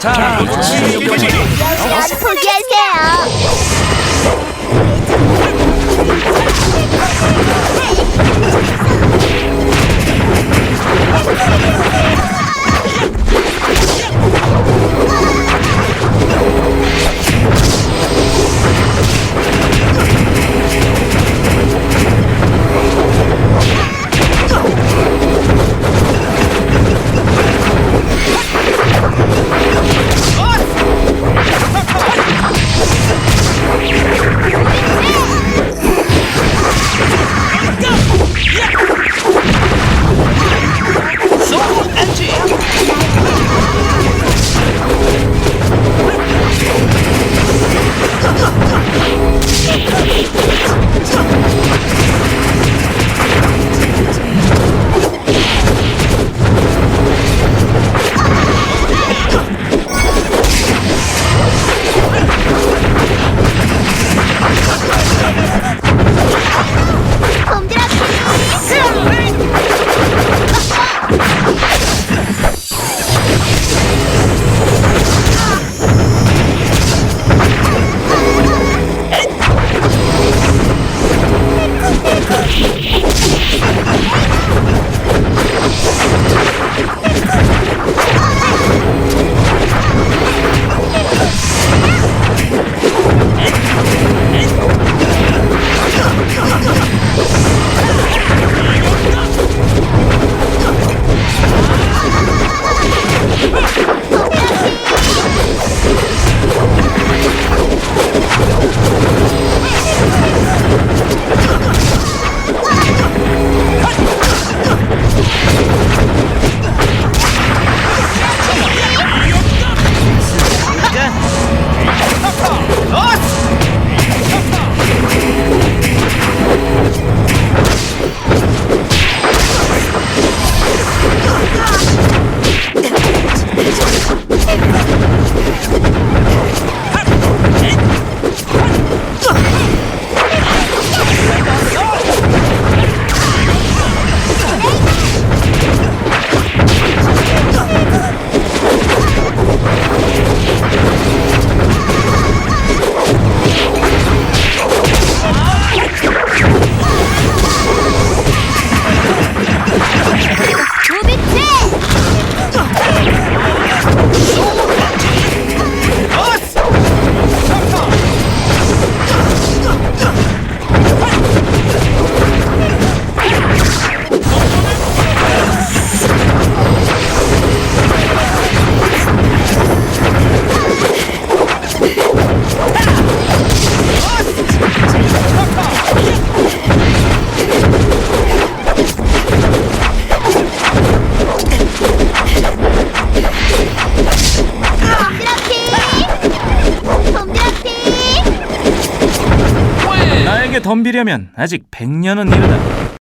자, 그냥 포기하세요. 나에게 덤비려면 아직 100년은 이르다.